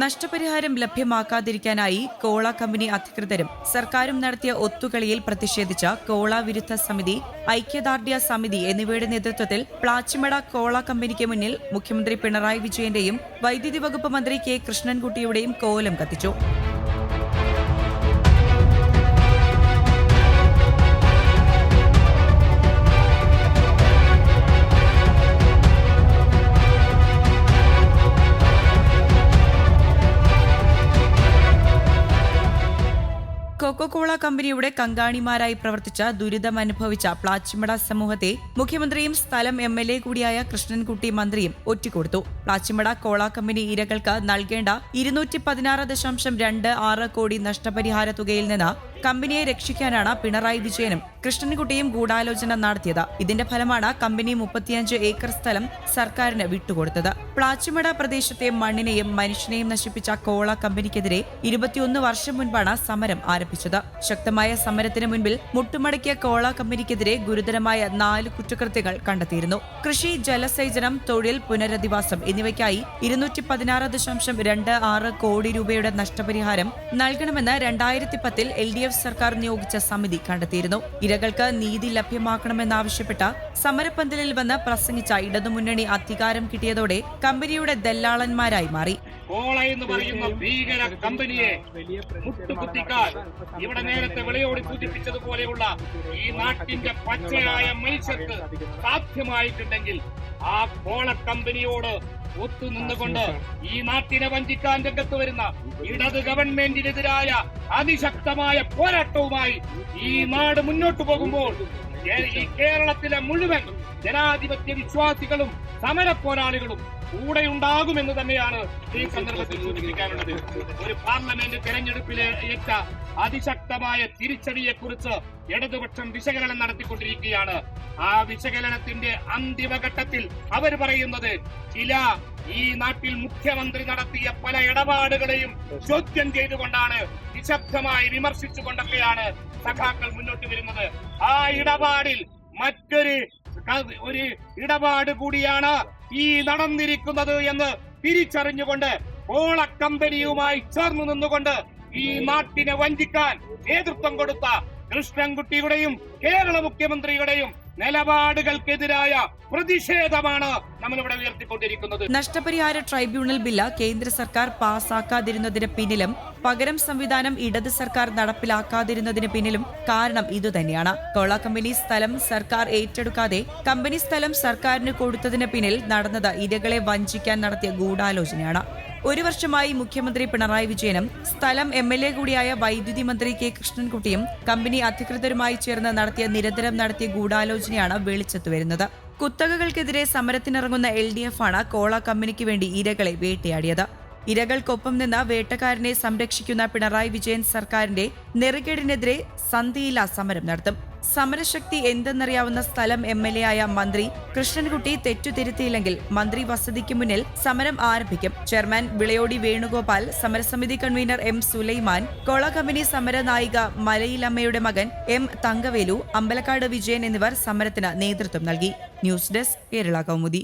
നഷ്ടപരിഹാരം ലഭ്യമാക്കാതിരിക്കാനായി കോള കമ്പനി അധികൃതരും സർക്കാരും നടത്തിയ ഒത്തുകളിയിൽ പ്രതിഷേധിച്ച കോള വിരുദ്ധ സമിതി ഐക്യദാർഢ്യ സമിതി എന്നിവയുടെ നേതൃത്വത്തിൽ പ്ലാച്ചിമട കോള കമ്പനിക്ക് മുന്നിൽ മുഖ്യമന്ത്രി പിണറായി വിജയന്റെയും വൈദ്യുതി വകുപ്പ് മന്ത്രി കെ കൃഷ്ണൻകുട്ടിയുടെയും കോലം കത്തിച്ചു. കൊക്കോകോള കമ്പനിയുടെ കങ്കാണിമാരായി പ്രവർത്തിച്ച ദുരിതമനുഭവിച്ച പ്ലാച്ചിമട സമൂഹത്തെ മുഖ്യമന്ത്രിയും സ്ഥലം എം എൽ എ കൂടിയായ കൃഷ്ണൻകുട്ടി മന്ത്രിയും ഒറ്റിക്കൊടുത്തു. പ്ലാച്ചിമട കോള കമ്പനി ഇരകൾക്ക് നൽകേണ്ട ഇരുന്നൂറ്റി പതിനാറ് ദശാംശം രണ്ട് ആറ് കോടി നഷ്ടപരിഹാര തുകയിൽ നിന്ന് കമ്പനിയെ രക്ഷിക്കാനാണ് പിണറായി വിജയനും കൃഷ്ണൻകുട്ടിയും ഗൂഢാലോചന നടത്തിയത്. ഇതിന്റെ ഫലമാണ് കമ്പനി മുപ്പത്തിയഞ്ച് ഏക്കർ സ്ഥലം സർക്കാരിന് വിട്ടുകൊടുത്തത്. പ്ലാച്ചിമട പ്രദേശത്തെ മണ്ണിനെയും മനുഷ്യനെയും നശിപ്പിച്ച കോള കമ്പനിക്കെതിരെ ഇരുപത്തിയൊന്ന് വർഷം മുൻപാണ് സമരം ആരംഭിച്ചത്. ശക്തമായ സമരത്തിന് മുൻപിൽ മുട്ടുമടക്കിയ കോള കമ്പനിക്കെതിരെ ഗുരുതരമായ നാല് കുറ്റകൃത്യങ്ങൾ കണ്ടെത്തിയിരുന്നു. കൃഷി ജലസേചനം തൊഴിൽ പുനരധിവാസം എന്നിവയ്ക്കായി ഇരുന്നൂറ്റി പതിനാറ് ദശാംശം രണ്ട് ആറ് കോടി രൂപയുടെ നഷ്ടപരിഹാരം നൽകണമെന്ന് രണ്ടായിരത്തി പത്തിൽ എൽ ഡി എഫ് സർക്കാർ നിയോഗിച്ച സമിതി കണ്ടെത്തിയിരുന്നു. ഇരകൾക്ക് നീതി ലഭ്യമാക്കണമെന്നാവശ്യപ്പെട്ട സമരപ്പന്തലിൽ വന്ന് പ്രസംഗിച്ച ഇടതുമുന്നണി അധികാരം കിട്ടിയതോടെ കമ്പനിയുടെ ദല്ലാളന്മാരായി മാറി. കോള എന്ന് പറയുന്ന ഭീകര കമ്പനിയെ മുട്ടുകുത്തിക്കാൻ ഇവിടെ നേരത്തെ വിളയോടി സൂചിപ്പിച്ചതുപോലെയുള്ള ഈ നാട്ടിന്റെ പച്ചയായ മത്സ്യത്ത് സാധ്യമായിട്ടുണ്ടെങ്കിൽ ആ കോള കമ്പനിയോട് ഒത്തുനിന്നുകൊണ്ട് ഈ നാട്ടിനെ വഞ്ചിക്കാൻ രംഗത്ത് വരുന്ന ഇടത് ഗവൺമെന്റിനെതിരായ അതിശക്തമായ പോരാട്ടവുമായി ഈ നാട് മുന്നോട്ടു പോകുമ്പോൾ ഈ കേരളത്തിലെ മുഴുവൻ ജനാധിപത്യ വിശ്വാസികളും സമര പോരാളികളും കൂടെ ഉണ്ടാകുമെന്ന് തന്നെയാണ് ഈ സന്ദർഭത്തിൽ സൂചിപ്പിക്കാനുള്ളത്. ഒരു പാർലമെന്റ് തെരഞ്ഞെടുപ്പിലെ ഏറ്റ അതിശക്തമായ തിരിച്ചടിയെക്കുറിച്ച് ഇടതുപക്ഷം വിശകലനം നടത്തിക്കൊണ്ടിരിക്കുകയാണ്. ആ വിശകലനത്തിന്റെ അന്തിമഘട്ടത്തിൽ അവർ പറയുന്നത് ചില ഈ നാട്ടിൽ മുഖ്യമന്ത്രി നടത്തിയ പല ഇടപാടുകളെയും ചോദ്യം ചെയ്തുകൊണ്ടാണ് നിശബ്ദമായി വിമർശിച്ചുകൊണ്ടൊക്കെയാണ് സഖാക്കൾ മുന്നോട്ട് വരുന്നത്. ആ ഇടപാടിൽ മറ്റൊരു ഒരു ഇടപാട് കൂടിയാണ് ഈ നടന്നിരിക്കുന്നത് എന്ന് തിരിച്ചറിഞ്ഞുകൊണ്ട് ഓള കമ്പനിയുമായി ചേർന്ന് നിന്നുകൊണ്ട് ഈ നാട്ടിനെ വഞ്ചിക്കാൻ നേതൃത്വം കൊടുത്ത കൃഷ്ണൻകുട്ടിയുടെയും കേരള മുഖ്യമന്ത്രിയുടെയും നിലപാടുകൾക്കെതിരായ പ്രതിഷേധമാണ് നമ്മളിവിടെ ഉയർത്തിക്കൊണ്ടിരിക്കുന്നത്. നഷ്ടപരിഹാര ട്രൈബ്യൂണൽ ബില്ല് കേന്ദ്ര സർക്കാർ പാസാക്കാതിരുന്നതിന് പിന്നിലും പകരം സംവിധാനം ഇടത് സർക്കാർ നടപ്പിലാക്കാതിരുന്നതിന് പിന്നിലും കാരണം ഇതുതന്നെയാണ്. കോള കമ്പനി സ്ഥലം സർക്കാർ ഏറ്റെടുക്കാതെ കമ്പനി സ്ഥലം സർക്കാരിന് കൊടുത്തതിന് പിന്നിൽ നടന്നത് ഇരകളെ വഞ്ചിക്കാൻ നടത്തിയ ഗൂഢാലോചനയാണ്. ഒരു വർഷമായി മുഖ്യമന്ത്രി പിണറായി വിജയനും സ്ഥലം എം എൽ എ കൂടിയായ വൈദ്യുതി മന്ത്രി കെ കൃഷ്ണൻകുട്ടിയും കമ്പനി അധികൃതരുമായി ചേർന്ന് നടത്തിയ നിരന്തരം നടത്തിയ ഗൂഢാലോചനയാണ് വെളിച്ചത്ത് വരുന്നത്. കുത്തകകൾക്കെതിരെ സമരത്തിനിറങ്ങുന്ന എൽ ഡി എഫ് ആണ് കോള കമ്പനിക്ക് വേണ്ടി ഇരകളെ വേട്ടയാടിയത്. ഇരകൾക്കൊപ്പം നിന്ന വേട്ടക്കാരനെ സംരക്ഷിക്കുന്ന പിണറായി വിജയൻ സർക്കാരിന്റെ നെറുകേടിനെതിരെ സന്ധിയില്ല സമരം നടത്തും. സമരശക്തി എന്തെന്നറിയാവുന്ന സ്ഥലം എം എൽ എ ആയ മന്ത്രി കൃഷ്ണൻകുട്ടി തെറ്റുതിരുത്തിയില്ലെങ്കിൽ മന്ത്രി വസതിക്ക് മുന്നിൽ സമരം ആരംഭിക്കും. ചെയർമാൻ വിളയോടി വേണുഗോപാൽ സമരസമിതി convener M Sulaiman cola company സമര നായിക മലയിലമ്മയുടെ മകൻ എം തങ്കവേലു അമ്പലക്കാട് വിജയൻ എന്നിവർ സമരത്തിന് നേതൃത്വം നൽകി. News desk Kerala Kaumudi.